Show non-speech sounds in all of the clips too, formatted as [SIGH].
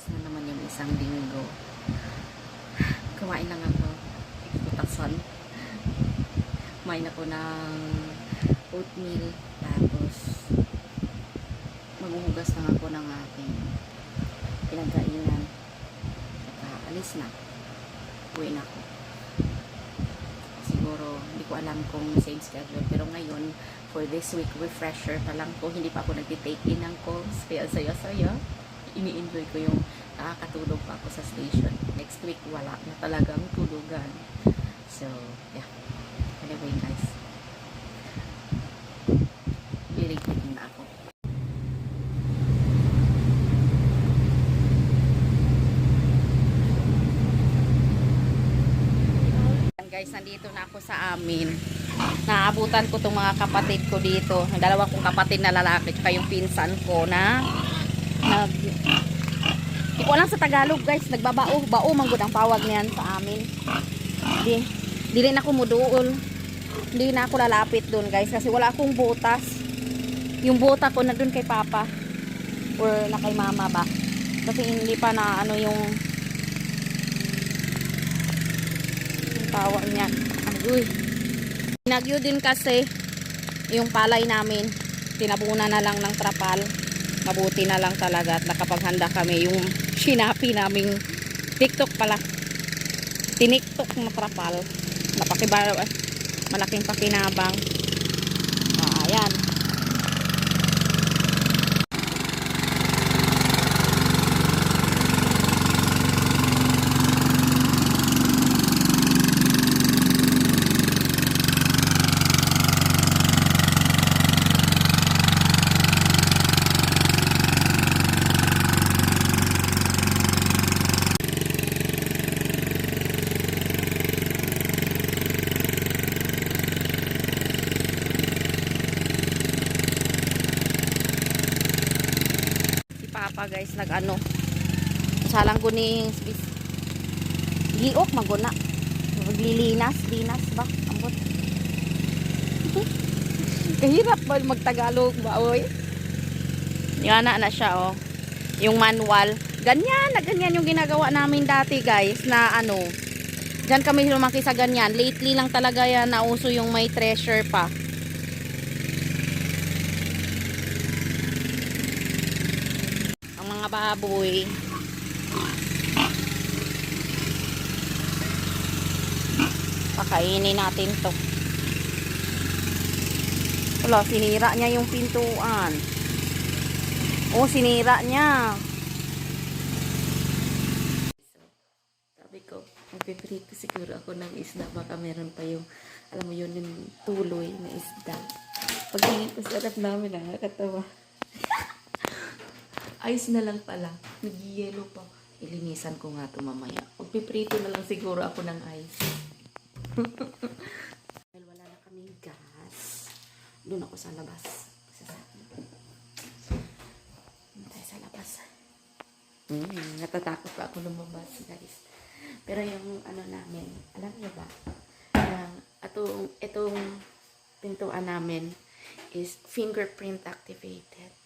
Tapos na naman yung isang linggo. Kumain lang ako. Ikutasan. Kumain ako ng oatmeal. Tapos, maghuhugas lang ako ng aking pinagkainan. Saka, alis na. Uwi na ako. Siguro, hindi ko alam kung same schedule. Pero ngayon, for this week, refresher pa lang ko. Hindi pa ako nagtitake in ng calls. Kaya saya-saya. Ini-enjoy ko yung nakakatulog pa ako sa station. Next week, wala na talagang tulugan. So, yeah. Anyway, guys. Liligpit na ako. Guys, nandito na ako sa amin. Naabutan ko tong mga kapatid ko dito. Ang dalawa kong kapatid na lalaki tsaka yung pinsan ko na nag Di ko sa Tagalog guys, nagbabao, bao man gud ang tawag niyan sa amin. Di di rin ako muduol. Hindi na ako lalapit doon guys kasi wala akong butas. Yung buta ko na doon kay papa or na kay mama ba. Kasi hindi pa na ano yung yung tawag niyan. Agoy. Nagyo din kasi yung palay namin tinabunan na lang ng trapal mabuti na lang talaga at nakapaghanda kami yung sinapi naming tiktok pala. Tiniktok na trapal. Napakibar malaking pakinabang. Ah, ayan si Papa guys nag ano salang ko ni giok maguna maglilinas linas ba? Ambot. [LAUGHS] Kahirap ba magtagalog ba oy? Yan na na siya oh. Yung manual. Ganyan na ganyan yung ginagawa namin dati guys na ano. Diyan kami lumaki sa ganyan. Lately lang talaga yan nauso yung may treasure pa. ang mga baboy. Pakainin natin to. Wala sinira niya yung pintuan. Oh sinira niya. Sabi ko magpiprito siguro ako ng isda. Baka meron pa yung alam mo yun yung tuloy na isda. Pagtingin ko sa namin nakakatawa Ayos na lang pala. Nag-yellow pa. Ilinisan ko nga to mamaya. Magpiprito na lang siguro ako ng ice. [LAUGHS] Dahil wala na kaming gas. Doon ako sa labas. Tayo sa labas. Mm, natatakot pa ako lumabas, guys. Pero yung ano namin, alam niyo ba? Na atong, itong pintuan namin is fingerprint activated.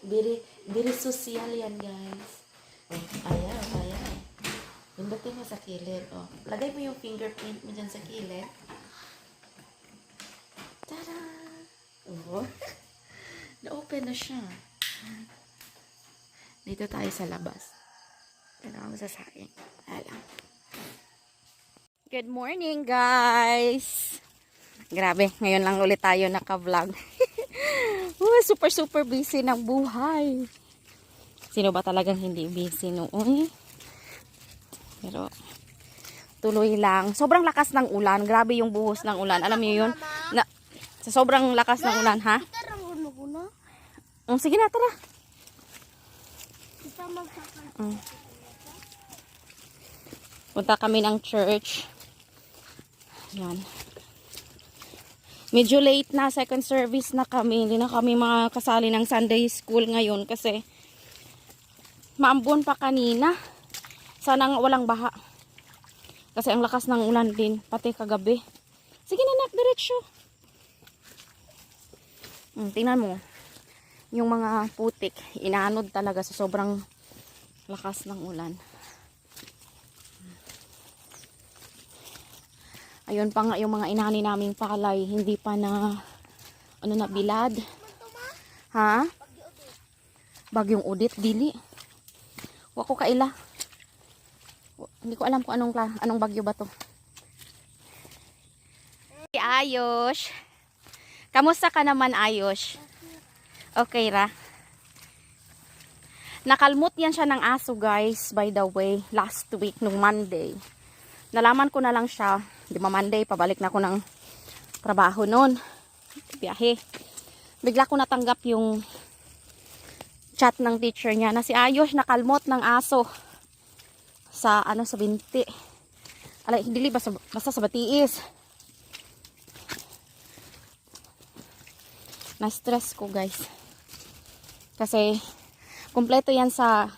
Very, very social yan, guys. Oh, ayan, ayan. Pindutin mo sa kilid. Oh, lagay mo yung fingerprint mo dyan sa kilid. Tada! Oh. [LAUGHS] Na-open na siya. Dito tayo sa labas. Ito ako sa saing. Alam. Good morning, guys! Grabe, ngayon lang ulit tayo naka-vlog. [LAUGHS] Oh, super super busy ng buhay. Sino ba talagang hindi busy noon? Pero tuloy lang. Sobrang lakas ng ulan. Grabe yung buhos ng ulan. Alam niyo yun? Na, sa sobrang lakas ng ulan, ha? Um, sige na, tara. Mm. Punta kami ng church. Yan. Medyo late na, second service na kami. Hindi na kami makakasali ng Sunday school ngayon kasi maambon pa kanina. Sana walang baha. Kasi ang lakas ng ulan din, pati kagabi. Sige na, nak, diretsyo. Hmm, tingnan mo. Yung mga putik, inaanod talaga sa sobrang Lakas ng ulan. Ayun pa nga yung mga inani naming palay, hindi pa na ano na bilad. Ha? Bagyong udit dili. Wa ko kaila. Hindi ko alam kung anong anong bagyo ba to. Si Ayos. Kamusta ka naman, Ayos? Okay ra. Nakalmot yan siya ng aso, guys, by the way, last week, nung Monday. Nalaman ko na lang siya, di ba Monday, pabalik na ako ng trabaho noon. Biyahe. Bigla ko natanggap yung chat ng teacher niya na si Ayos nakalmot ng aso sa ano sa binti. Alay, hindi basta, basta sa batiis. Na-stress ko, guys. Kasi, kumpleto yan sa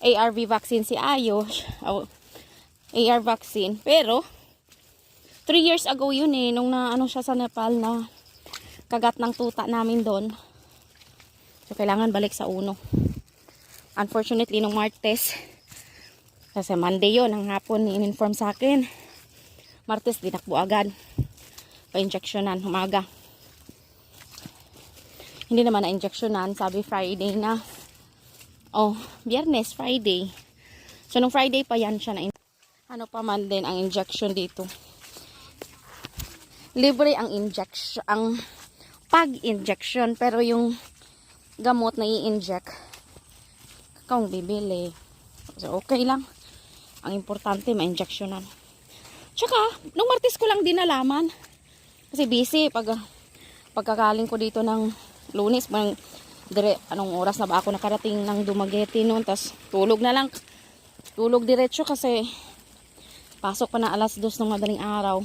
ARV vaccine si Ayos. Oh, AR vaccine. Pero, 3 years ago yun eh, nung na, ano siya sa Nepal na kagat ng tuta namin doon. So, kailangan balik sa uno. Unfortunately, nung Martes, kasi Monday yun, ang hapon, in-inform sa akin. Martes, dinakbo agad. Pa-injectionan, umaga. Hindi naman na-injectionan. Sabi Friday na. Oh, biyernes, Friday. So, nung Friday pa yan siya na Ano pa man din ang injection dito. Libre ang injection, ang pag-injection. Pero yung gamot na i-inject, kung bibili. So, okay lang. Ang importante, ma-injectionan. Tsaka, nung Martes ko lang din nalaman. Kasi busy pag pagkakaling ko dito ng lunes, bang dire, anong oras na ba ako nakarating ng Dumaguete noon, tas tulog na lang. Tulog diretso kasi pasok pa na alas dos ng madaling araw.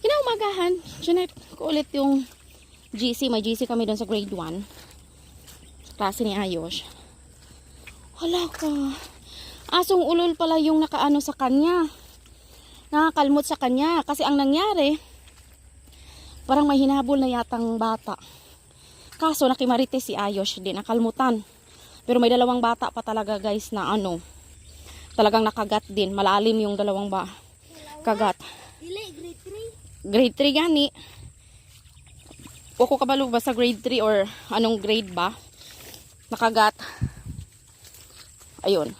Kinaumagahan, sinet ko ulit yung GC, may GC kami doon sa grade 1. Sa klase ni Ayos. Hala ka. Asong ulol pala yung nakaano sa kanya. Nakakalmot sa kanya. Kasi ang nangyari, parang may hinabol na yatang bata. Kaso nakimarites si Ayos, di nakalmutan. Pero may dalawang bata pa talaga guys na ano, talagang nakagat din. Malalim yung dalawang ba kagat. Grade 3. Grade 3 gani. O ko kabalo ba sa grade 3 or anong grade ba? Nakagat. Ayun.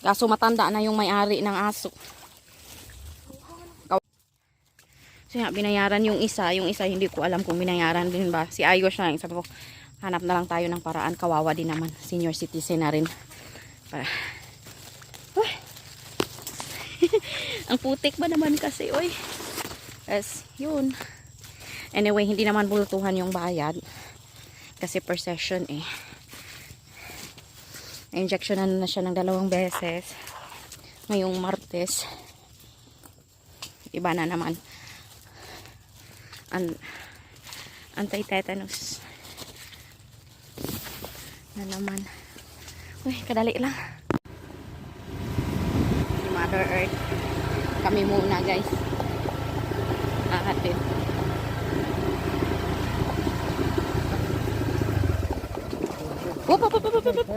Kaso matanda na yung may-ari ng aso. So nga, binayaran yung isa. Yung isa, hindi ko alam kung binayaran din ba. Si Ayos na lang. Sabi ko, hanap na lang tayo ng paraan. Kawawa din naman. Senior citizen na rin. Para. Uy. [LAUGHS] Ang putik ba naman kasi, oy. Yes, yun. Anyway, hindi naman bultuhan yung bayad. Kasi per session eh. Na-injectionan na siya ng dalawang beses. Ngayong Martes. Iba na naman. An anti-tetanus. Na naman. Uy, kadali lang. Mother Earth. Kami muna, guys. Ahatid. Wop, wop, wop, wop, wop, wop.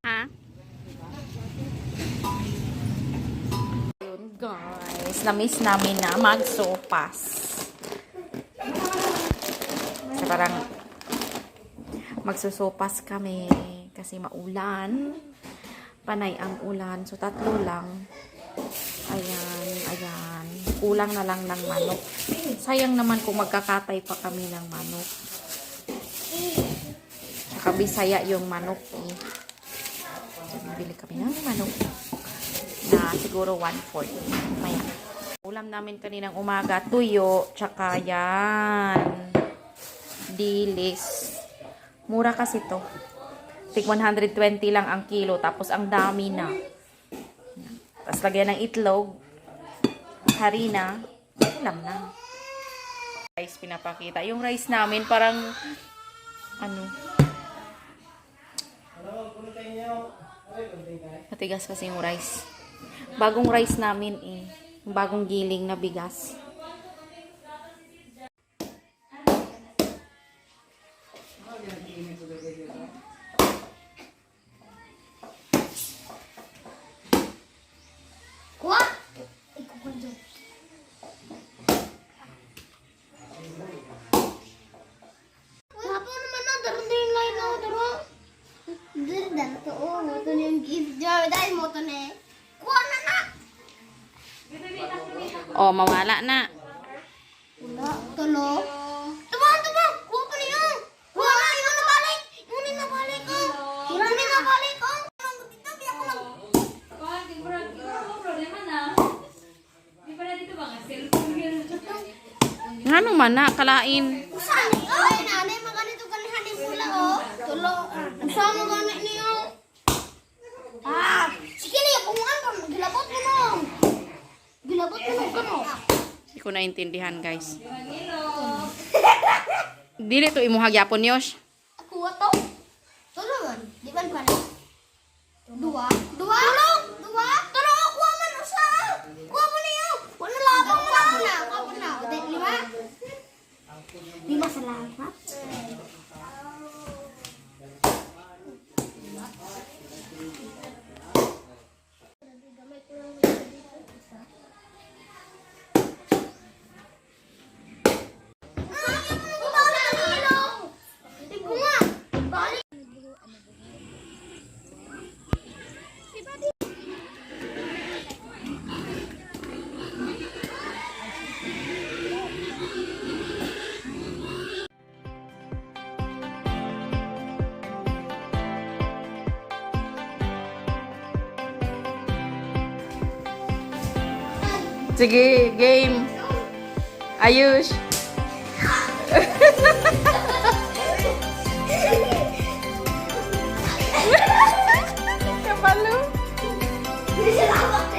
Ha? Yun guys, na-miss namin na magsopas. Kasi parang magsusopas kami kasi maulan. Panay ang ulan. So, tatlo lang. Ayan, ayan. Kulang na lang ng manok. Sayang naman kung magkakatay pa kami ng manok. Saka bisaya yung manok eh. So, bibili kami ng manok na siguro 1/4. Maya. Ulam namin kaninang umaga, tuyo, tsaka yan. Dilis. Mura kasi to. Tig 120 lang ang kilo, tapos ang dami na. Tapos lagyan ng itlog, harina, ulam na. Guys, pinapakita. Yung rice namin parang ano Matigas kasi yung rice. Bagong rice namin eh. Bagong giling na bigas. Kuha! Ikaw ka dyan. Naman na, to, oh, mo to na yung gift. Ba, dahil mo to na eh. Kuha na na! Oh, mawala na. Wala, tulo. Tumang, tumang! Kuha pa niyo! Kuha na, yung nabalik! Yung nabalik, oh! Yung nabalik, oh! Ang dito, biyak ko lang. Ano man na, kalain. Saan? Ay, nanay, maganito ganihan din pula, oh. Tulo. Saan mo ganit niyo? Ah, sige niya, kumuhan ka. Gilabot mo no. Gilabot mo no, kano? Hindi ko naintindihan, guys. Dili to imuhag yapon, Yosh. Ako to. Tulo man. Di ba pala? Sige, game. Ayush. [LAUGHS] Kabalo. Kabalo.